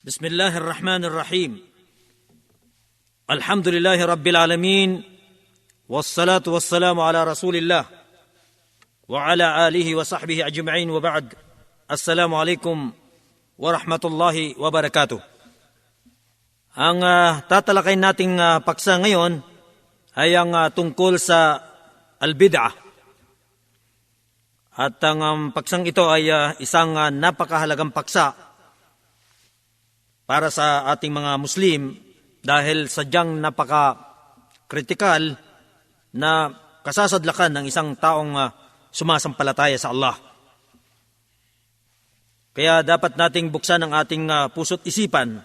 بسم الله الرحمن الرحيم الحمد لله رب العالمين والصلاة والسلام على رسول الله وعلى آله وصحبه أجمعين وبعد السلام عليكم ورحمة الله وبركاته Ang ah, tatalakay nating ah, paksa ngayon ay ang ah, tungkol sa albid'ah. At ang um, paksang ito ay ah, isang ah, napakahalagang paksa para sa ating mga Muslim dahil sadyang napaka-kritikal na kasasadlakan ng isang taong ah, sumasampalataya sa Allah. Kaya dapat nating buksan ang ating ah, puso't isipan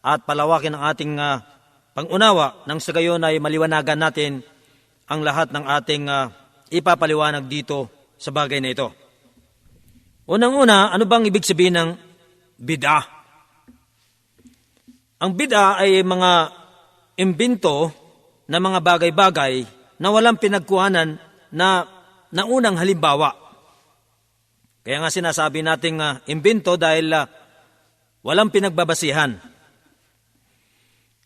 at palawakin ang ating ah, pangunawa nang sa gayon ay maliwanagan natin ang lahat ng ating ipapaliwanag dito sa bagay na ito. Unang-una, ano bang ibig sabihin ng bid'ah? Ang bid'a ay mga imbento na mga bagay-bagay na walang pinagkuhanan na naunang halimbawa. Kaya nga sinasabi nating uh, imbento dahil ah, walang pinagbabasihan.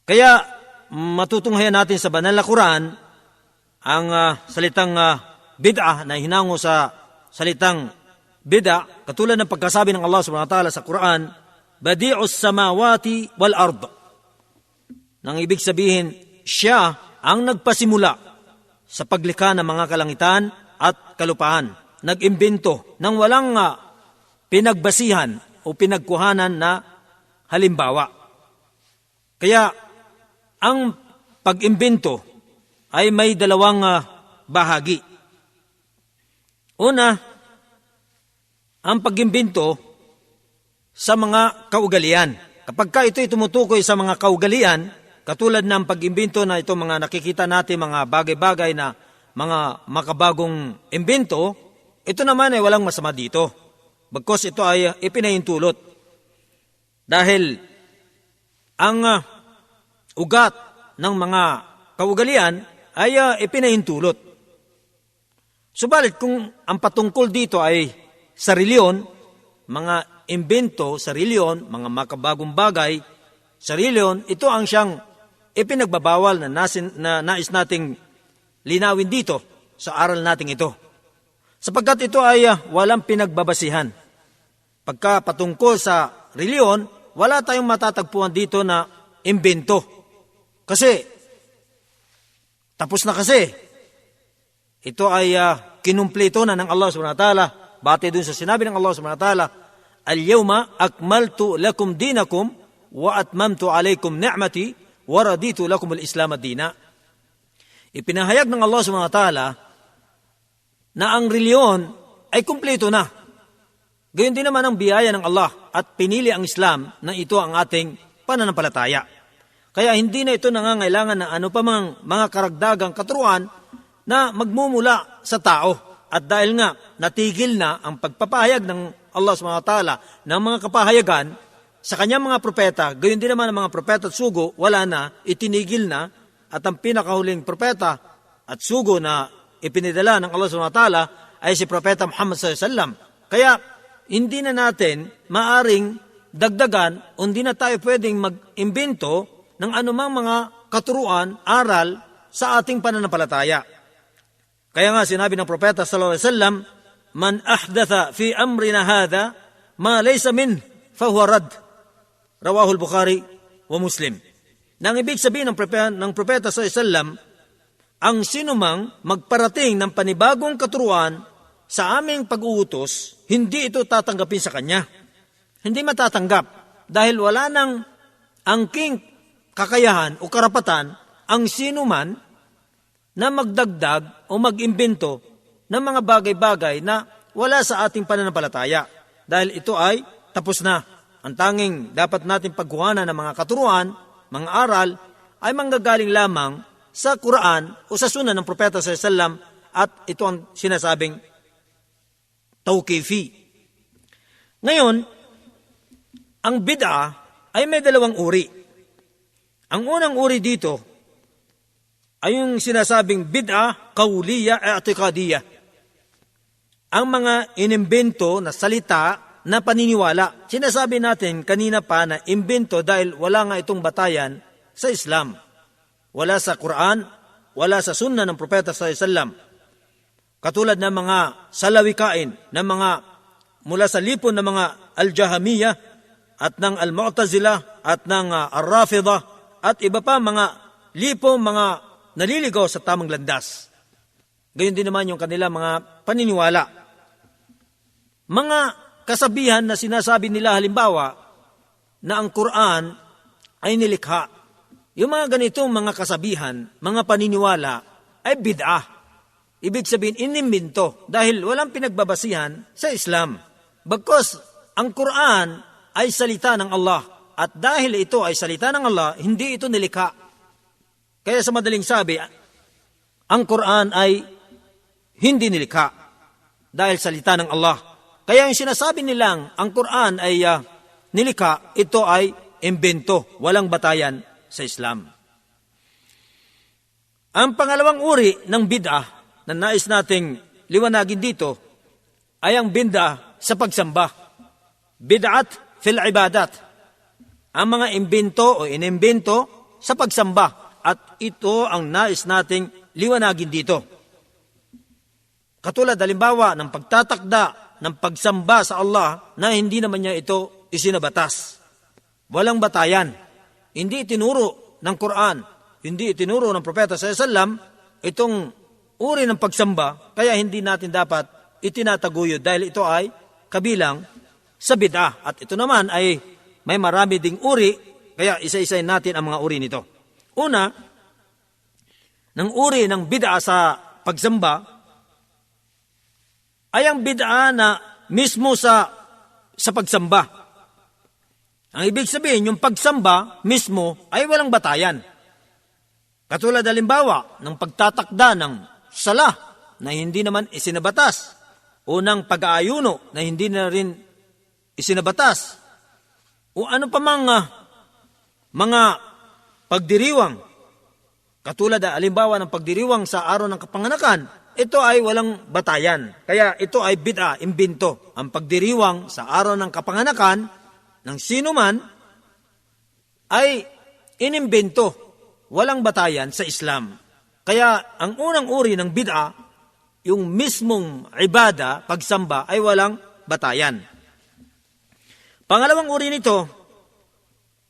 Kaya matutunghayan natin sa banal na Quran ang ah, salitang ah, bid'a na hinango sa salitang bid'a katulad ng pagkasabi ng Allah subhanahu wa ta'ala sa Quran Badi'us samawati wal ard. Nang ibig sabihin, siya ang nagpasimula sa paglikha ng mga kalangitan at kalupahan. Nag-imbento ng walang ah, pinagbasihan o pinagkuhanan na halimbawa. Kaya ang pag-imbento ay may dalawang ah, bahagi. Una, ang pag-imbento sa mga kaugalian. Kapag ka ito'y tumutukoy sa mga kaugalian, katulad ng pag-imbento na ito mga nakikita natin, mga bagay-bagay na mga makabagong imbento, ito naman ay walang masama dito. Bagkos ito ay ipinahintulot. Dahil ang ah, ugat ng mga kaugalian ay uh, ipinahintulot. Subalit kung ang patungkol dito ay sa reliyon, mga imbento sa reliyon, mga makabagong bagay sa reliyon, ito ang siyang ipinagbabawal na, nasin, na nais nating linawin dito sa aral nating ito. Sapagkat ito ay uh, walang pinagbabasihan. Pagka patungkol sa reliyon, wala tayong matatagpuan dito na imbento. Kasi, tapos na kasi. Ito ay uh, kinumpleto na ng Allah subhanahu wa ta'ala. Bate dun sa sinabi ng Allah subhanahu wa ta'ala, Lakum dinakum wa atmamtu alaykum ni'mati wa raditu lakum al-islam ad-dina. Ipinahayag ng Allah subhanahu wa ta'ala na ang reliyon ay kumpleto na. Gayon din naman ang biyaya ng Allah at pinili ang Islam na ito ang ating pananampalataya. Kaya hindi na ito nangangailangan ng ano pa mang mga karagdagang katuruan na magmumula sa tao. At dahil nga natigil na ang pagpapahayag ng Allah SWT ng mga kapahayagan sa kanyang mga propeta, gayon din naman ang mga propeta at sugo, wala na, itinigil na, at ang pinakahuling propeta at sugo na ipinidala ng Allah SWT ay si Propeta Muhammad SAW. Kaya hindi na natin maaring dagdagan o hindi na tayo pwedeng mag-imbento ng anumang mga katuruan, aral sa ating pananampalataya. Kaya nga sinabi ng propeta sallallahu alaihi wasallam, "Man ahdatha fi amrina hadha ma laysa min fahuwa rad." Rawahu al-Bukhari wa Muslim. Nang ibig sabihin ng propeta, ng propeta sallallahu alaihi wasallam, ang sinumang magparating ng panibagong katuruan sa aming pag-uutos, hindi ito tatanggapin sa kanya. Hindi matatanggap dahil wala nang angking kakayahan o karapatan ang sino man na magdagdag o mag-imbento ng mga bagay-bagay na wala sa ating pananampalataya. Dahil ito ay tapos na. Ang tanging dapat natin pagkuhanan ng mga katuruan, mga aral, ay manggagaling lamang sa Quran o sa sunan ng Propeta sa Sallam at ito ang sinasabing tawkifi. Ngayon, ang bid'a ay may dalawang uri. Ang unang uri dito ay yung sinasabing bid'a, kawliya, i'tiqadiyya. Ang mga inimbento na salita na paniniwala. Sinasabi natin kanina pa na imbento dahil wala nga itong batayan sa Islam. Wala sa Quran, wala sa sunna ng propeta sa Islam. Katulad ng mga salawikain, ng mga mula sa lipon ng mga al-Jahamiyah at ng al-Mu'tazila at ng uh, al-Rafida at iba pa mga lipo, mga naliligaw sa tamang landas. Gayon din naman yung kanila mga paniniwala. Mga kasabihan na sinasabi nila halimbawa na ang Quran ay nilikha. Yung mga ganitong mga kasabihan, mga paniniwala ay bid'ah. Ibig sabihin, inimbento dahil walang pinagbabasihan sa Islam. Bagkos, ang Quran ay salita ng Allah at dahil ito ay salita ng Allah, hindi ito nilikha. Kaya sa madaling sabi, ang Quran ay hindi nilikha dahil salita ng Allah. Kaya yung sinasabi nilang ang Quran ay uh, nilikha, ito ay imbento, walang batayan sa Islam. Ang pangalawang uri ng bid'ah na nais nating liwanagin dito ay ang bid'ah sa pagsamba. Bid'at fil ibadat. Ang mga imbento o inimbento sa pagsamba at ito ang nais nating liwanagin dito. Katulad halimbawa ng pagtatakda ng pagsamba sa Allah na hindi naman niya ito isinabatas. Walang batayan. Hindi itinuro ng Quran, hindi itinuro ng Propeta sa Islam itong uri ng pagsamba, kaya hindi natin dapat itinataguyod dahil ito ay kabilang sa bid'ah. At ito naman ay may marami ding uri, kaya isa-isayin natin ang mga uri nito. Una, ng uri ng bid'ah sa pagsamba ay ang bid'a na mismo sa sa pagsamba. Ang ibig sabihin, yung pagsamba mismo ay walang batayan. Katulad halimbawa ng pagtatakda ng sala na hindi naman isinabatas o ng pag-aayuno na hindi na rin isinabatas o ano pa mga mga pagdiriwang katulad halimbawa ng pagdiriwang sa araw ng kapanganakan ito ay walang batayan. Kaya ito ay bid'a, imbento. Ang pagdiriwang sa araw ng kapanganakan ng sino man ay inimbento. Walang batayan sa Islam. Kaya ang unang uri ng bid'a, yung mismong ibada, pagsamba, ay walang batayan. Pangalawang uri nito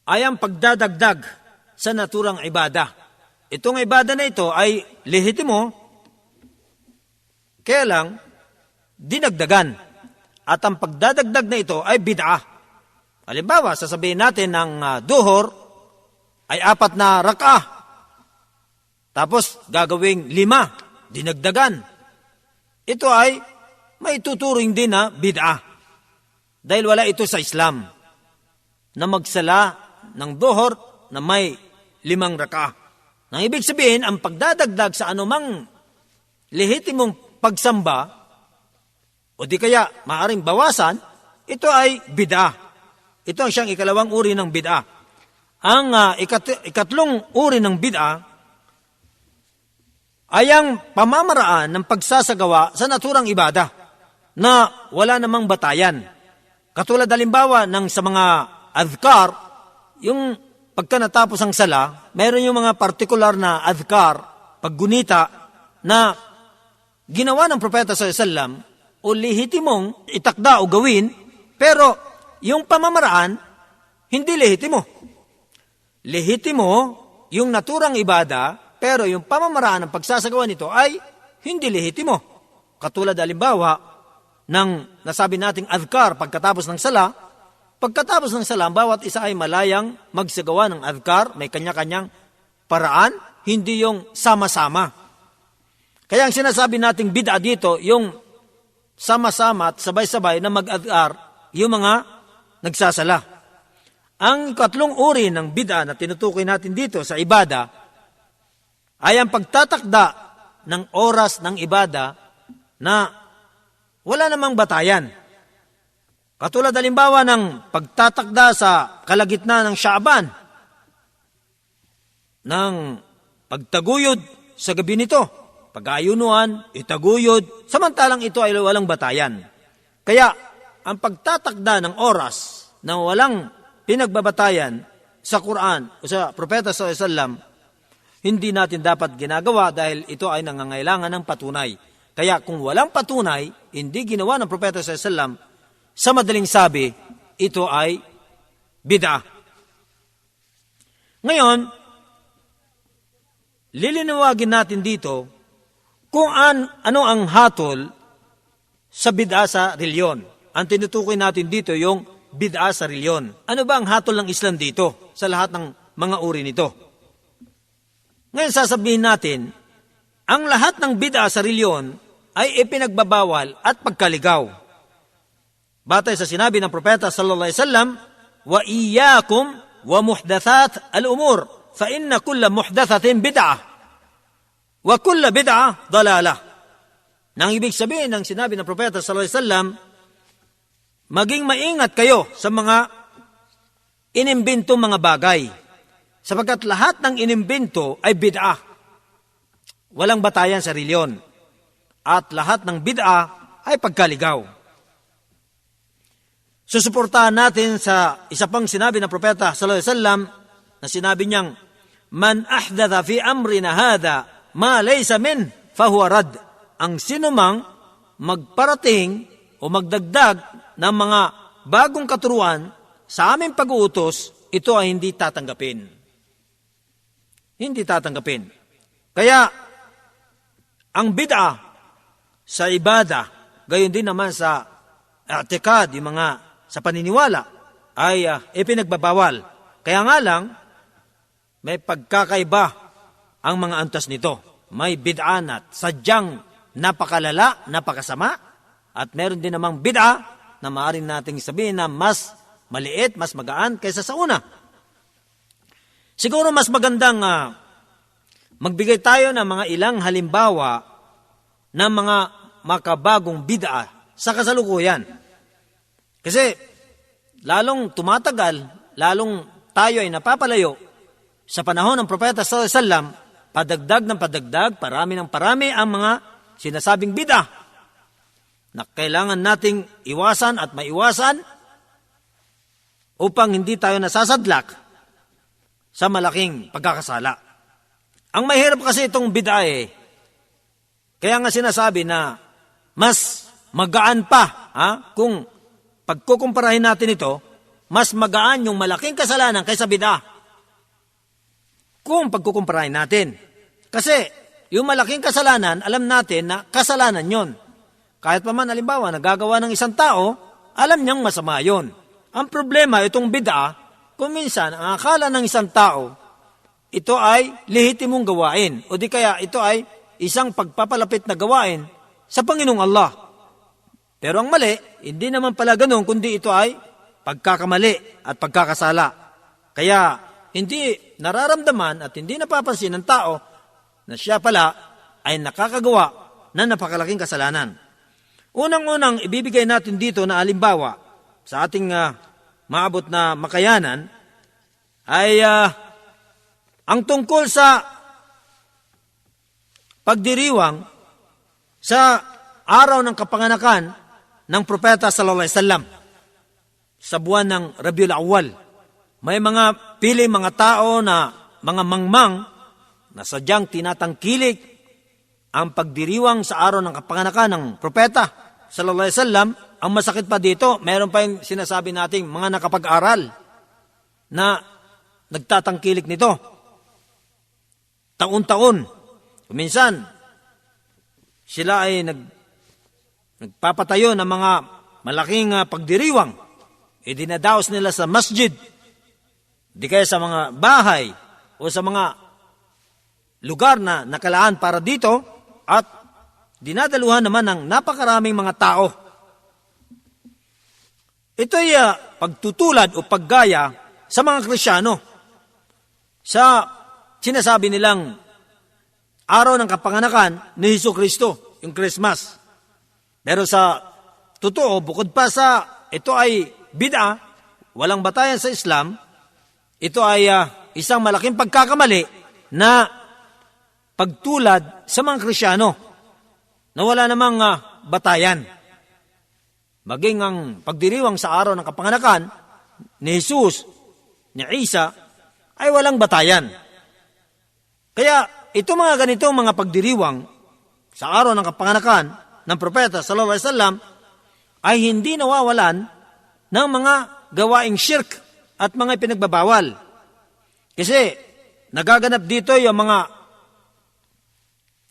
ay ang pagdadagdag sa naturang ibada. Itong ibada na ito ay lehitimo kaya lang, dinagdagan. At ang pagdadagdag na ito ay bid'a. Halimbawa, sasabihin natin ng uh, duhor ay apat na raka. Tapos gagawing lima, dinagdagan. Ito ay may tuturing din na bid'a. Dahil wala ito sa Islam na magsala ng duhor na may limang raka. Nang ibig sabihin, ang pagdadagdag sa anumang lehitimong pagsamba, o di kaya maaring bawasan, ito ay bid'a. Ito ang siyang ikalawang uri ng bid'a. Ang uh, ikat- ikatlong uri ng bid'a ay ang pamamaraan ng pagsasagawa sa naturang ibada na wala namang batayan. Katulad halimbawa ng sa mga adhkar, yung pagka natapos ang sala, mayroon yung mga partikular na adhkar, paggunita, na ginawa ng propeta sa sallam o lehitimong itakda o gawin, pero yung pamamaraan, hindi lehitimo. Lehitimo yung naturang ibada, pero yung pamamaraan ng pagsasagawa nito ay hindi lehitimo. Katulad halimbawa ng nasabi nating adhkar pagkatapos ng sala, pagkatapos ng sala, bawat isa ay malayang magsagawa ng adhkar, may kanya-kanyang paraan, hindi yung sama-sama. Kaya ang sinasabi nating bid'a dito, yung sama-sama at sabay-sabay na mag-adhar yung mga nagsasala. Ang katlong uri ng bid'a na tinutukoy natin dito sa ibada ay ang pagtatakda ng oras ng ibada na wala namang batayan. Katulad halimbawa ng pagtatakda sa kalagitnaan ng Shaaban, ng pagtaguyod sa gabi nito, pag-ayunuan, itaguyod, samantalang ito ay walang batayan. Kaya, ang pagtatakda ng oras na walang pinagbabatayan sa Quran o sa Propeta alaihi wasallam, hindi natin dapat ginagawa dahil ito ay nangangailangan ng patunay. Kaya kung walang patunay, hindi ginawa ng Propeta alaihi wasallam, sa madaling sabi, ito ay bid'ah. Ngayon, lilinawagin natin dito kung an, ano ang hatol sa bid'a sa reliyon. Ang tinutukoy natin dito yung bid'a sa reliyon. Ano ba ang hatol ng Islam dito sa lahat ng mga uri nito? Ngayon sasabihin natin, ang lahat ng bid'a sa reliyon ay ipinagbabawal at pagkaligaw. Batay sa sinabi ng propeta sallallahu alaihi wasallam, wa iyyakum wa muhdathat al-umur fa inna kulla muhdathatin bid'ah wa kulla bid'ah dalalah. Nang ibig sabihin ng sinabi ng propeta sallallahu alaihi wasallam, maging maingat kayo sa mga inimbento mga bagay sapagkat lahat ng inimbento ay bid'ah. Walang batayan sa reliyon. At lahat ng bid'ah ay pagkaligaw. Susuportahan natin sa isa pang sinabi ng propeta sallallahu alaihi wasallam na sinabi niyang man ahdatha fi amrina hadha ma laysa min fahuwa rad. Ang sinumang magparating o magdagdag ng mga bagong katuruan sa aming pag-uutos, ito ay hindi tatanggapin. Hindi tatanggapin. Kaya, ang bid'a sa ibada, gayon din naman sa atikad, yung mga sa paniniwala, ay uh, ipinagbabawal. Kaya nga lang, may pagkakaiba ang mga antas nito. May bid'a na sadyang napakalala, napakasama, at meron din namang bid'a na maaaring nating sabihin na mas maliit, mas magaan kaysa sa una. Siguro mas magandang uh, magbigay tayo ng mga ilang halimbawa ng mga makabagong bid'a sa kasalukuyan. Kasi lalong tumatagal, lalong tayo ay napapalayo sa panahon ng Propeta sallallahu alaihi wasallam, padagdag ng padagdag, parami ng parami ang mga sinasabing bid'a na kailangan nating iwasan at maiwasan upang hindi tayo nasasadlak sa malaking pagkakasala. Ang mahirap kasi itong bid'a eh, kaya nga sinasabi na mas magaan pa ha, kung pagkukumparahin natin ito, mas magaan yung malaking kasalanan kaysa bid'a. Kung pagkukumparahin natin. Kasi yung malaking kasalanan, alam natin na kasalanan yon. Kahit pa man, halimbawa, nagagawa ng isang tao, alam niyang masama yon. Ang problema, itong bid'a, kung minsan, ang akala ng isang tao, ito ay lehitimong gawain. O di kaya, ito ay isang pagpapalapit na gawain sa Panginoong Allah. Pero ang mali, hindi naman pala ganun, kundi ito ay pagkakamali at pagkakasala. Kaya, hindi nararamdaman at hindi napapansin ng tao na siya pala ay nakakagawa ng napakalaking kasalanan. Unang-unang ibibigay natin dito na alimbawa sa ating uh, maabot na makayanan ay uh, ang tungkol sa pagdiriwang sa araw ng kapanganakan ng propeta sallallahu alaihi wasallam sa buwan ng Rabiul Awwal. May mga pili mga tao na mga mangmang na sadyang tinatangkilik ang pagdiriwang sa araw ng kapanganakan ng propeta sallallahu alaihi wasallam. Ang masakit pa dito, meron pa yung sinasabi nating mga nakapag-aral na nagtatangkilik nito. Taon-taon. Minsan, sila ay nag, nagpapatayo ng mga malaking uh, pagdiriwang. E dinadaos nila sa masjid. Di kaya sa mga bahay o sa mga lugar na nakalaan para dito at dinadaluhan naman ng napakaraming mga tao. Ito ay uh, pagtutulad o paggaya sa mga Krisyano sa sinasabi nilang araw ng kapanganakan ni Hesus Kristo, yung Christmas. Pero sa totoo, bukod pa sa ito ay bid'a, walang batayan sa Islam, ito ay uh, isang malaking pagkakamali na pagtulad sa mga Krisyano na wala namang uh, batayan. maging ang pagdiriwang sa araw ng kapanganakan ni Jesus, ni Isa, ay walang batayan. Kaya ito mga ganitong mga pagdiriwang sa araw ng kapanganakan ng propeta sallallahu alaihi wasallam ay hindi nawawalan ng mga gawaing shirk at mga pinagbabawal. Kasi nagaganap dito yung mga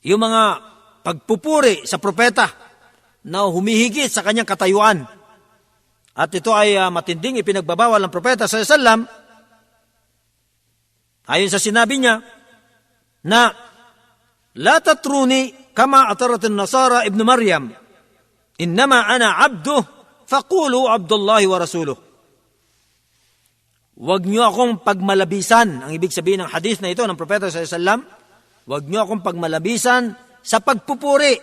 yung mga pagpupuri sa propeta na humihigit sa kanyang katayuan. At ito ay uh, matinding ipinagbabawal ng propeta sa sallam ayon sa sinabi niya na La tatruni kama atarat nasara ibn Maryam innama ana abduh faqulu abdullahi wa rasuluh Huwag niyo akong pagmalabisan. Ang ibig sabihin ng hadith na ito ng Propeta sa Islam, huwag niyo akong pagmalabisan sa pagpupuri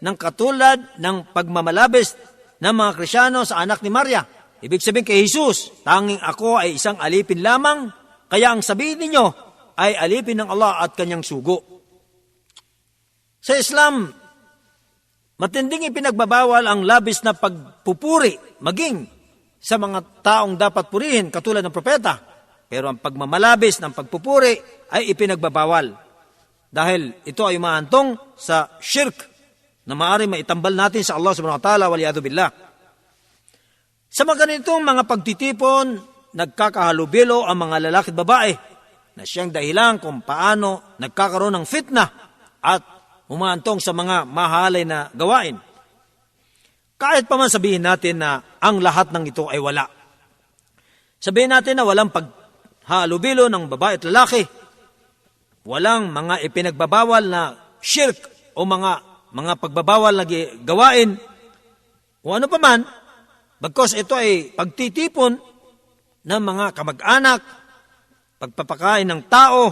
ng katulad ng pagmamalabis ng mga Krisyano sa anak ni Maria. Ibig sabihin kay Jesus, tanging ako ay isang alipin lamang, kaya ang sabihin ninyo ay alipin ng Allah at kanyang sugo. Sa Islam, matinding ipinagbabawal ang labis na pagpupuri, maging sa mga taong dapat purihin katulad ng propeta. Pero ang pagmamalabis ng pagpupuri ay ipinagbabawal. Dahil ito ay umahantong sa shirk na maaari maitambal natin sa Allah subhanahu wa ta'ala waliyadu billah. Sa mga ganitong mga pagtitipon, nagkakahalubilo ang mga lalaki at babae na siyang dahilan kung paano nagkakaroon ng fitna at umahantong sa mga mahalay na gawain. Kahit pa man sabihin natin na ang lahat ng ito ay wala. Sabihin natin na walang paghalubilo ng babae at lalaki. Walang mga ipinagbabawal na shirk o mga mga pagbabawal na gawain o ano pa man, bagkos ito ay pagtitipon ng mga kamag-anak, pagpapakain ng tao,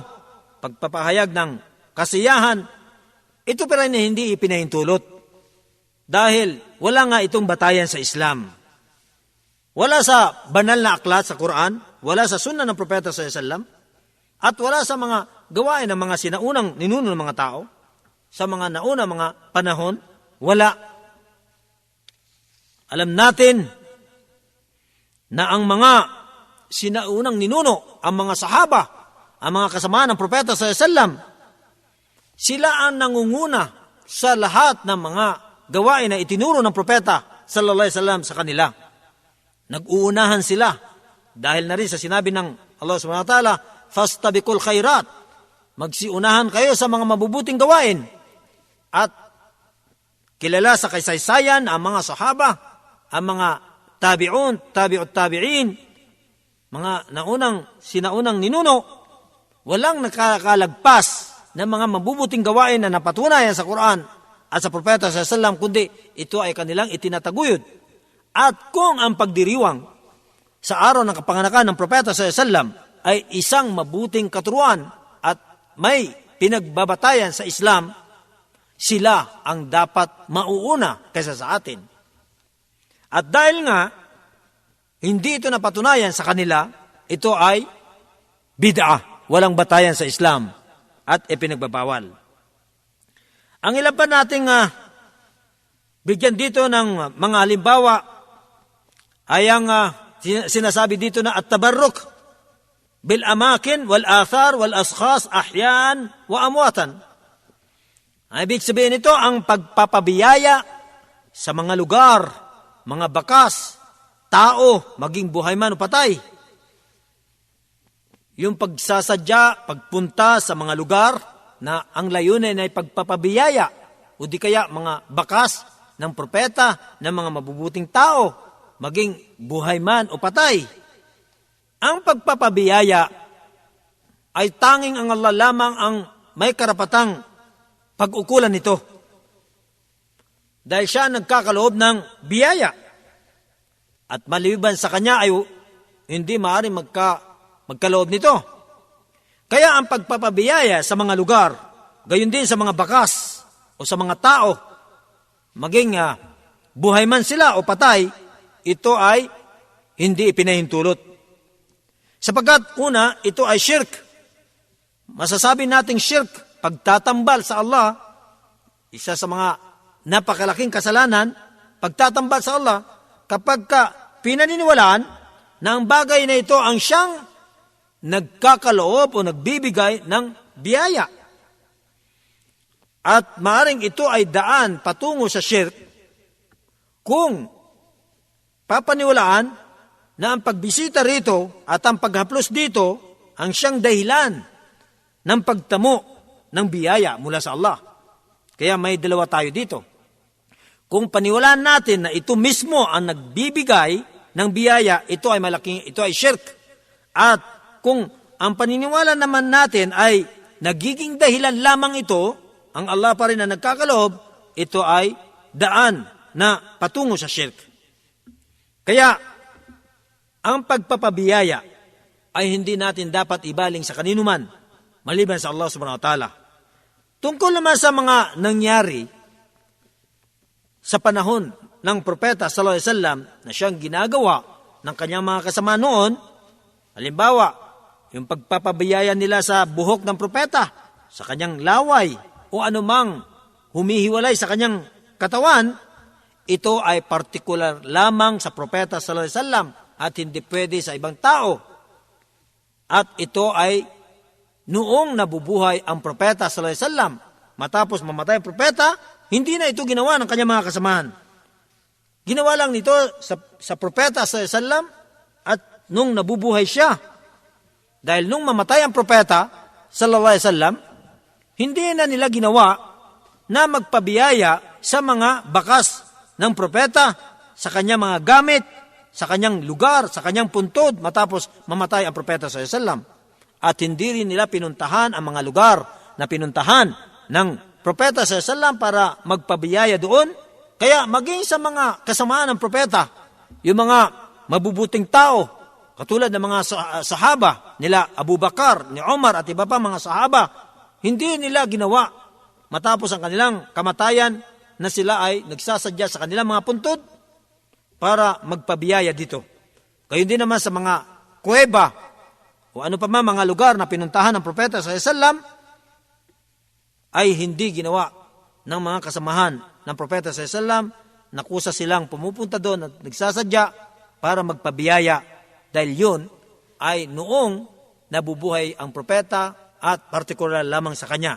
pagpapahayag ng kasiyahan, ito pa rin hindi ipinahintulot. Dahil wala nga itong batayan sa Islam. Wala sa banal na aklat sa Quran, wala sa sunna ng propeta sa Islam, at wala sa mga gawain ng mga sinaunang ninuno ng mga tao, sa mga nauna mga panahon, wala. Alam natin na ang mga sinaunang ninuno, ang mga sahaba, ang mga kasama ng propeta sa Islam, sila ang nangunguna sa lahat ng mga gawain na itinuro ng propeta sallallahu alaihi wasallam sa kanila. Nag-uunahan sila dahil na rin sa sinabi ng Allah subhanahu wa ta'ala, fastabikul khairat. Magsiunahan kayo sa mga mabubuting gawain. At kilala sa kaysaysayan ang mga sahaba, ang mga tabi'un, tabi'ut tabi'in, mga naunang, sinaunang ninuno, walang nakakalagpas ng mga mabubuting gawain na napatunayan sa Quran at sa propeta sa salam, kundi ito ay kanilang itinataguyod. At kung ang pagdiriwang sa araw ng kapanganakan ng propeta sa salam ay isang mabuting katuruan at may pinagbabatayan sa Islam, sila ang dapat mauuna kaysa sa atin. At dahil nga, hindi ito napatunayan sa kanila, ito ay bid'ah, walang batayan sa Islam at ipinagbabawal. Ang ilan pa nating uh, bigyan dito ng mga halimbawa ay ang uh, sinasabi dito na at tabarruk bil amakin wal athar wal askhas ahyan wa amwatan. Ang ibig sabihin nito ang pagpapabiyaya sa mga lugar, mga bakas, tao, maging buhay man o patay. Yung pagsasadya, pagpunta sa mga lugar, na ang layunin ay pagpapabiyaya o di kaya mga bakas ng propeta ng mga mabubuting tao, maging buhay man o patay. Ang pagpapabiyaya ay tanging ang Allah lamang ang may karapatang pag-ukulan nito. Dahil siya nagkakaloob ng biyaya. At maliban sa kanya ay hindi maaari magka, magkaloob nito. Kaya ang pagpapabiyaya sa mga lugar, gayon din sa mga bakas o sa mga tao, maging uh, buhay man sila o patay, ito ay hindi ipinahintulot. Sapagkat una, ito ay shirk. Masasabi nating shirk, pagtatambal sa Allah, isa sa mga napakalaking kasalanan, pagtatambal sa Allah, kapag ka pinaniniwalaan na ang bagay na ito ang siyang nagkakaloob o nagbibigay ng biyaya. At maaring ito ay daan patungo sa shirk kung papaniwalaan na ang pagbisita rito at ang paghaplos dito ang siyang dahilan ng pagtamo ng biyaya mula sa Allah. Kaya may dalawa tayo dito. Kung paniwalaan natin na ito mismo ang nagbibigay ng biyaya, ito ay malaking, ito ay shirk. At kung ang paniniwala naman natin ay nagiging dahilan lamang ito, ang Allah pa rin na nagkakaloob, ito ay daan na patungo sa shirk. Kaya, ang pagpapabiyaya ay hindi natin dapat ibaling sa kaninuman, maliban sa Allah subhanahu wa ta'ala. Tungkol naman sa mga nangyari sa panahon ng propeta sallallahu alaihi wasallam na siyang ginagawa ng kanyang mga kasama noon, halimbawa, yung pagpapabiyaya nila sa buhok ng propeta, sa kanyang laway, o anumang humihiwalay sa kanyang katawan, ito ay partikular lamang sa propeta sallallahu alaihi wasallam at hindi pwede sa ibang tao. At ito ay noong nabubuhay ang propeta sallallahu alaihi wasallam. Matapos mamatay ang propeta, hindi na ito ginawa ng kanyang mga kasamahan. Ginawa lang nito sa, sa propeta sallallahu alaihi wasallam at nung nabubuhay siya. Dahil nung mamatay ang propeta sallallahu alaihi wasallam, hindi na nila ginawa na magpabiyaya sa mga bakas ng propeta, sa kanyang mga gamit, sa kanyang lugar, sa kanyang puntod, matapos mamatay ang propeta sa Wasallam. At hindi rin nila pinuntahan ang mga lugar na pinuntahan ng propeta sa Wasallam para magpabiyaya doon. Kaya maging sa mga kasamaan ng propeta, yung mga mabubuting tao, katulad ng mga sahaba nila Abu Bakar, ni Omar at iba pa mga sahaba, hindi nila ginawa matapos ang kanilang kamatayan na sila ay nagsasadya sa kanilang mga puntod para magpabiyaya dito. Gayon din naman sa mga kuweba o ano pa man mga lugar na pinuntahan ng propeta sa Islam ay hindi ginawa ng mga kasamahan ng propeta sa Islam. Nakusa silang pumupunta doon at nagsasadya para magpabiyaya dahil yun ay noong nabubuhay ang propeta at partikular lamang sa kanya.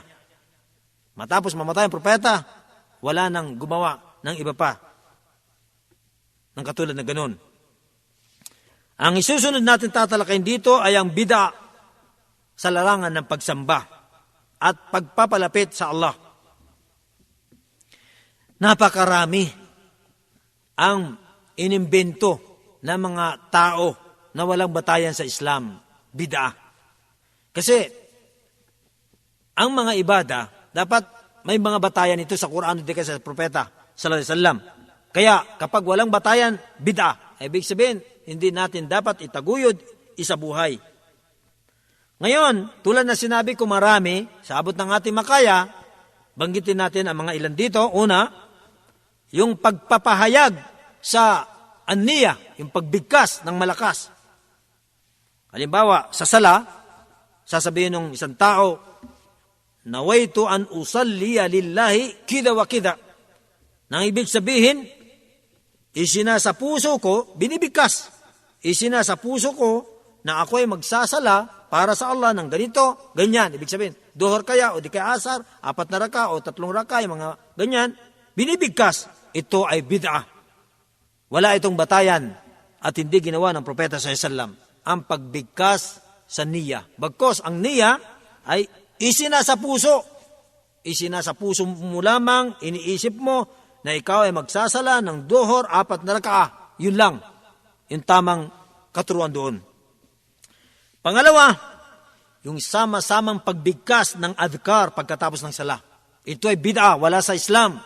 Matapos mamatay ang propeta, wala nang gumawa ng iba pa ng katulad na ganun. Ang isusunod natin tatalakayin dito ay ang bida sa larangan ng pagsamba at pagpapalapit sa Allah. Napakarami ang inimbento ng mga tao na walang batayan sa Islam, bida. Kasi ang mga ibada, dapat may mga batayan ito sa Quran at sa propeta sallallahu alaihi wasallam. Kaya kapag walang batayan, bid'a. Ibig sabihin, hindi natin dapat itaguyod, isabuhay. Ngayon, tulad na sinabi ko marami, sa abot ng ating makaya, banggitin natin ang mga ilan dito. Una, yung pagpapahayag sa aniya, yung pagbigkas ng malakas. Halimbawa, sa sala, sasabihin ng isang tao, nawaitu an usalliya lillahi kida wa kida. Nang ibig sabihin, isina sa puso ko, binibigkas. Isina sa puso ko na ako ay magsasala para sa Allah ng ganito, ganyan. Ibig sabihin, duhor kaya o di kaya asar, apat na raka o tatlong raka, yung mga ganyan. Binibigkas. Ito ay bid'ah. Wala itong batayan at hindi ginawa ng propeta sa Islam. Ang pagbigkas sa niya. Bagkos, ang niya ay isina sa puso. Isina sa puso mo lamang, iniisip mo na ikaw ay magsasala ng duhor, apat na rakaa. Yun lang. Yung tamang katuruan doon. Pangalawa, yung sama-samang pagbigkas ng adhkar pagkatapos ng sala. Ito ay bid'a, wala sa Islam.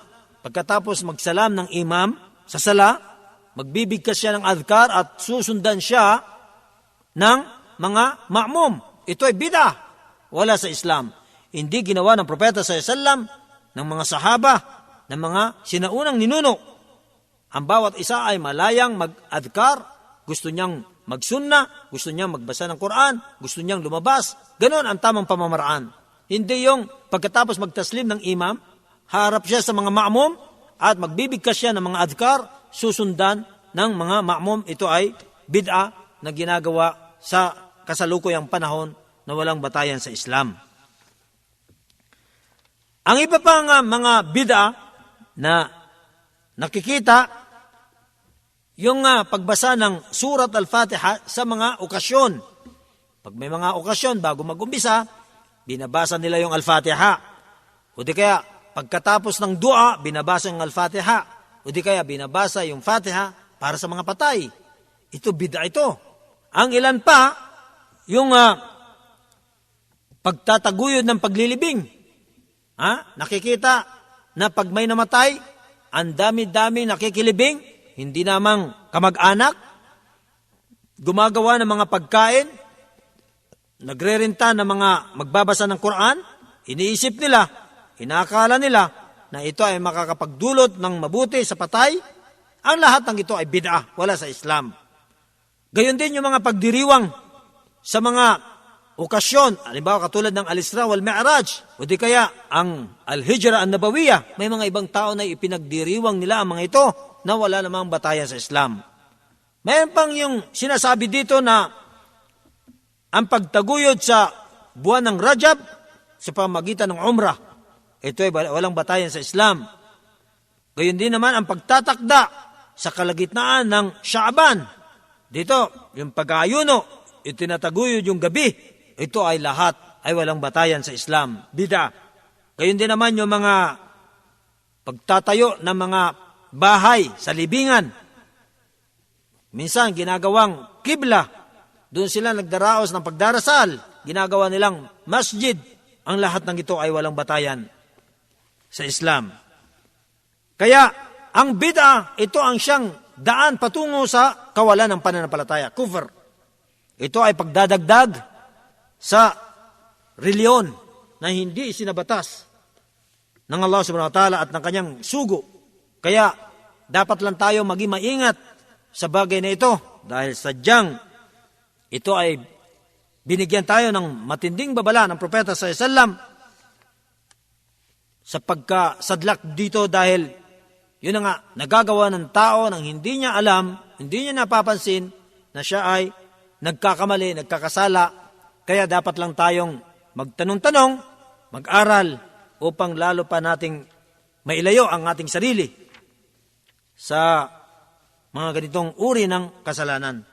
Pagkatapos magsalam ng imam sa sala, magbibigkas siya ng adhkar at susundan siya ng mga ma'mum. Ito ay bid'a, wala sa Islam. Hindi ginawa ng propeta sa Islam, ng mga sahaba, ng mga sinaunang ninuno. Ang bawat isa ay malayang mag-adkar, gusto niyang magsunna, gusto niyang magbasa ng Quran, gusto niyang lumabas. Ganon ang tamang pamamaraan. Hindi yung pagkatapos magtaslim ng imam, harap siya sa mga ma'mum at magbibigkas siya ng mga adkar, susundan ng mga ma'mum, ito ay bid'a na ginagawa sa kasalukuyang panahon na walang batayan sa Islam. Ang iba pang mga bid'a na nakikita yung ah, pagbasa ng surat al-Fatiha sa mga okasyon. Pag may mga okasyon bago mag-umpisa, binabasa nila yung al-Fatiha. O di kaya pagkatapos ng dua, binabasa yung al-Fatiha. O di kaya binabasa yung Fatiha para sa mga patay. Ito bid'a ito. Ang ilan pa, yung ah, pagtataguyod ng paglilibing. Ha? Nakikita na pag may namatay, ang dami-dami nakikilibing, hindi namang kamag-anak, gumagawa ng mga pagkain, nagrerenta ng mga magbabasa ng Quran, iniisip nila, inakala nila na ito ay makakapagdulot ng mabuti sa patay, ang lahat ng ito ay bid'ah, wala sa Islam. Gayon din yung mga pagdiriwang sa mga okasyon, halimbawa katulad ng Al-Isra wal Mi'raj, o di kaya ang Al-Hijra an-Nabawiyah, may mga ibang tao na ipinagdiriwang nila ang mga ito na wala namang batayan sa Islam. Mayroon pang yung sinasabi dito na ang pagtaguyod sa buwan ng Rajab sa pamagitan ng Umrah, ito ay walang batayan sa Islam. Gayon din naman ang pagtatakda sa kalagitnaan ng Shaaban. Dito, yung pag-aayuno, itinataguyod yung gabi, ito ay lahat ay walang batayan sa Islam. Bida. Gayon din naman yung mga pagtatayo ng mga bahay sa libingan. Minsan ginagawang kibla. Doon sila nagdaraos ng pagdarasal. Ginagawa nilang masjid. Ang lahat ng ito ay walang batayan sa Islam. Kaya ang bid'a, ito ang siyang daan patungo sa kawalan ng pananampalataya. Kufr. Ito ay pagdadagdag sa reliyon na hindi isinabatas ng Allah subhanahu wa ta'ala at ng kanyang sugo. Kaya dapat lang tayo maging maingat sa bagay na ito dahil sadyang ito ay binigyan tayo ng matinding babala ng propeta sa sallam sa pagkasadlak dito dahil yun na nga, nagagawa ng tao nang hindi niya alam, hindi niya napapansin na siya ay nagkakamali, nagkakasala, kaya dapat lang tayong magtanong-tanong, mag-aral, upang lalo pa nating mailayo ang ating sarili sa mga ganitong uri ng kasalanan.